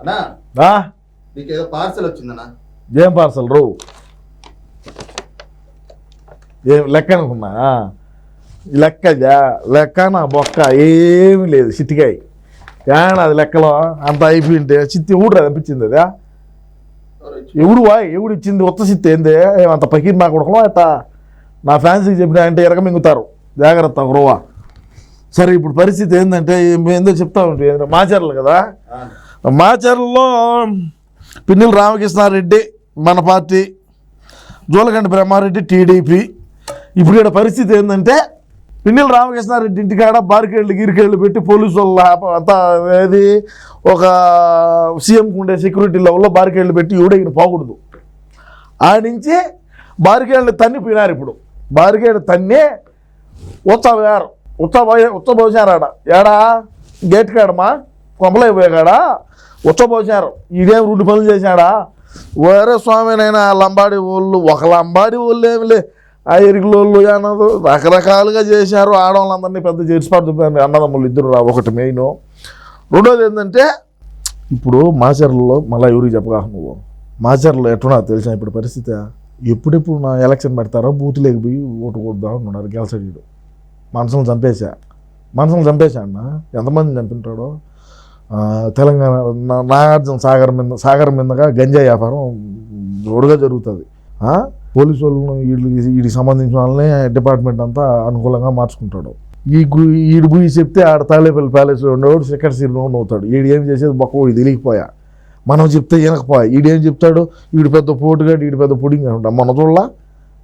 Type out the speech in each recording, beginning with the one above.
అన్నా? ఆ? నీకు ఏదో పార్సల్ వచ్చిందన్నా. ఏం పార్సల్ రో? ఏం లెక్క అనుకున్నా? లెక్క జా- లెక్క నా బొక్క ఏమీ లేదు చిట్టికాయ. ఏనా అది లెక్కలో? అంత అయిపోయింటే చిత్తి ఎవడు అనిపించింది అదా? ఎవడు వా ఎవడు ఇచ్చింది? ఉత్త చిత్తి ఏంది? ఏమంత పకీర్ నా కొడుకులో? అట్ట నా ఫ్యాన్సీకి చెప్పిన అంటే ఎరగ మింగుతారు. జాగ్రత్త గురువా. సరే ఇప్పుడు పరిస్థితి ఏంటంటే ఏందో చెప్తా ఉంటుంది మాచర్లు కదా? మాచర్లో పిన్నెల రామకృష్ణారెడ్డి మన పార్టీ జోలకంటి బ్రహ్మారెడ్డి టీడీపీ. ఇప్పుడు ఇక్కడ పరిస్థితి ఏంటంటే పిన్నెల రామకృష్ణారెడ్డి ఇంటికాడ బారికేళ్ళు గిరికేళ్ళు పెట్టి పోలీసు వాళ్ళ అంతా ఏది ఒక సీఎంకు ఉండే సెక్యూరిటీ లెవెల్లో బారికేళ్ళు పెట్టి ఎవడైనా పోకూడదు. ఆ నుంచి బారికేళ్ళని తన్ని పోయినారు ఇప్పుడు. బారికేళ్ళు తన్ని ఉత్తారు ఉత్త ఉత్త భోజనారాడ ఏడా? గేట్ కాడమా? కొమలైపోయాడా ఉచ్చపోసారు ఈడేం రెండు పనులు చేశాడా? వేరే స్వామినైనా లంబాడి వాళ్ళు ఒక లంబాడి వాళ్ళు ఏమిలే ఆ ఎరుగులోళ్ళు అన్నది రకరకాలుగా చేశారు. ఆడవాళ్ళందరినీ పెద్ద చేర్చిపడుతుంది అన్నదమ్ములు ఇద్దరు రా ఒకటి మెయిన్. రెండోది ఏంటంటే ఇప్పుడు మాచర్లలో మళ్ళీ ఎవరికి చెప్పగా నువ్వు? మాచర్లో ఎట్టున్నా తెలిసిన ఇప్పుడు పరిస్థితి. ఎప్పుడెప్పుడు నా ఎలక్షన్ పెడతారో బూత్ లేకపోయి ఓటు కొద్దాం ఉన్నారు గెలసడీడు మనసును చంపేశా. మనసును చంపేశా అన్న? ఎంతమంది చంపింటాడో? తెలంగాణ నాగార్జున సాగర్ మీద సాగర్ మీదగా గంజా వ్యాపారం జోరుగా జరుగుతుంది. పోలీసు వాళ్ళను వీళ్ళు వీడికి సంబంధించిన వాళ్ళని డిపార్ట్మెంట్ అంతా అనుకూలంగా మార్చుకుంటాడు. ఈ గు ఈడు గుయ్యి చెప్తే ఆడ తాళేపల్లి ప్యాలెస్లో ఉండేవాడు సెకండ్ శ్రీరామ్ అవుతాడు ఈడు ఏం చేసేది బొక్క తెలియకపోయా? మనం చెప్తే వినకపోయా? ఈడేం చెప్తాడు? వీడు పెద్ద పోటుగాడు వీడు పెద్ద పుడింగ్ అంటాం మన చూడలా?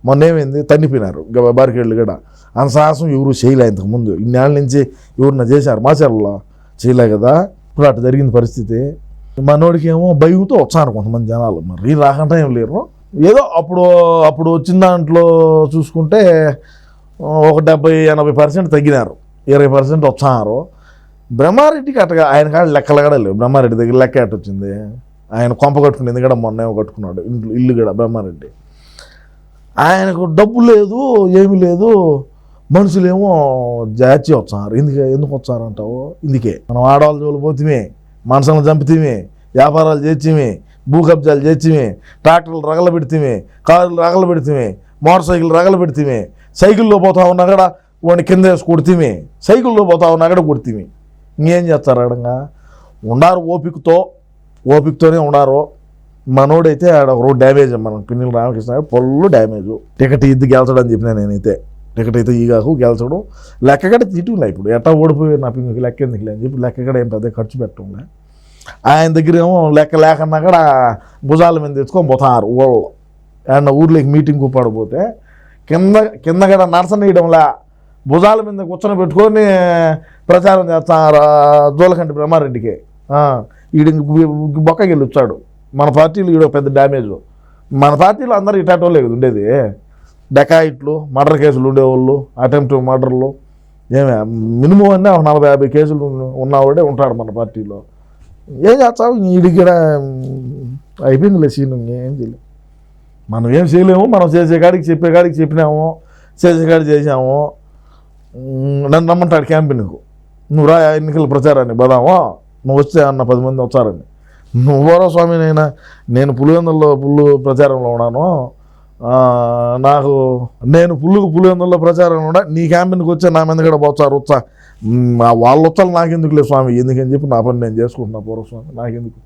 మొన్న ఏమైంది? తన్నిపోయినారు. బారికేళ్ళు కూడా అంత సాహసం ఎవరు చేయలే ఇంతకుముందు ఇన్నేళ్ళ నుంచి ఎవరిన చేశారు? మా మాచర్లలో చేయలే కదా? ఇప్పుడు అటు జరిగిన పరిస్థితి. మనోడికి ఏమో భయంతో వచ్చారు కొంతమంది జనాలు. మరి రాకుండా ఏం లేరు. ఏదో అప్పుడు అప్పుడు వచ్చిన దాంట్లో చూసుకుంటే ఒక డెబ్బై ఎనభై పర్సెంట్ తగ్గినారు. ఇరవై పర్సెంట్ వచ్చారు. బ్రహ్మారెడ్డికి అట్టగా ఆయన కాడ లెక్కలు కూడా లేవు. బ్రహ్మారెడ్డి దగ్గర లెక్క ఎట్ట వచ్చింది? ఆయన కొంప కట్టుకునేది కూడా మొన్న ఏమో కట్టుకున్నాడు. ఇంట్లో ఇల్లు కూడా బ్రహ్మారెడ్డి. ఆయనకు డబ్బు లేదు ఏమీ లేదు. మనుషులేమో జాచి వచ్చారు. ఎందుకు? ఎందుకు వచ్చారంటావు ఇందుకే. మనం ఆడవాళ్ళ జోలు పోతిమే మనసులను చంపితేమే వ్యాపారాలు చేర్చిమే భూ కబ్జాలు చేర్చిమే ట్రాక్టర్లు రగల పెడితేమే కార్లు రగల పెడితేమే మోటార్ సైకిల్ రగల పెడితేమే సైకిల్లో పోతా ఉన్నా కూడా వాడిని కింద వేసి కొడితేమే సైకిల్లో పోతా ఉన్నా కూడా కొడితేమే. ఇంకేం చేస్తారు అడంగా ఉండారు ఓపికతో ఓపికతోనే ఉండారు. మనోడైతే ఆడ ఒక రోడ్ డ్యామేజ్ మనం పిన్నెల రామకృష్ణ పొల్లు డ్యామేజ్. టికెట్ ఇద్దు గెలచడం చెప్పిన నేనైతే. టికెట్ అయితే కాకు గెలచడం. లెక్క కూడా ఇప్పుడు. ఎట్టా ఓడిపోయి నా పింగకి లెక్క ఎందుకులే అని చెప్పి లెక్క కూడా ఏం పెద్ద ఖర్చు పెట్టంలే ఆయన దగ్గర ఏమో లెక్క లేకన్నా కూడా భుజాల మీద తెచ్చుకొని పోతారు ఊళ్ళో ఏమన్నా ఊర్లోకి మీటింగ్ పడిపోతే కింద కింద కూడా నడసనీయడంలా భుజాల మీద కూర్చొని పెట్టుకొని ప్రచారం చేస్తారు జోలకంటి బ్రహ్మారెడ్డికి? ఈడు బొక్కకి వెళ్ళి వచ్చాడు మన పార్టీలో ఈడో పెద్ద డ్యామేజ్. మన పార్టీలో అందరూ ఇటాటోలే కదా ఉండేది. డెకాయిట్లు మర్డర్ కేసులు ఉండేవాళ్ళు అటెంప్ట్ మర్డర్లు. ఏమే మినిమం అన్నీ ఒక నలభై యాభై కేసులు ఉన్నవాడే ఉంటాడు మన పార్టీలో. ఏం చేస్తావు? వీడికి అయిపోయిందిలే సీన్ ఏం చేయలేము మనం ఏం చేయలేము మనం చేసే కాడికి చెప్పే కాడికి చెప్పినాము చేసే కాడికి చేసాము నన్ను రమ్మంటాడు క్యాంపెయిన్కు. నువ్వు రా ఎన్నికల ప్రచారాన్ని బదామో నువ్వు వస్తే అన్న పది మంది వచ్చారని. నువ్వరో స్వామి నైనా? నేను పులివెందుల్లో పుల్లు ప్రచారంలో ఉన్నాను. నాకు నేను పుల్లుకు పులివెందుల్లో ప్రచారం కూడా నీ క్యాంపెయిన్కి వచ్చే నా మీద కూడా పోతారు వచ్చా వాళ్ళ వచ్చాలు నాకెందుకు స్వామి? ఎందుకని చెప్పి నా పని నేను చేసుకుంటున్నా పూర్వస్వామి నాకెందుకు?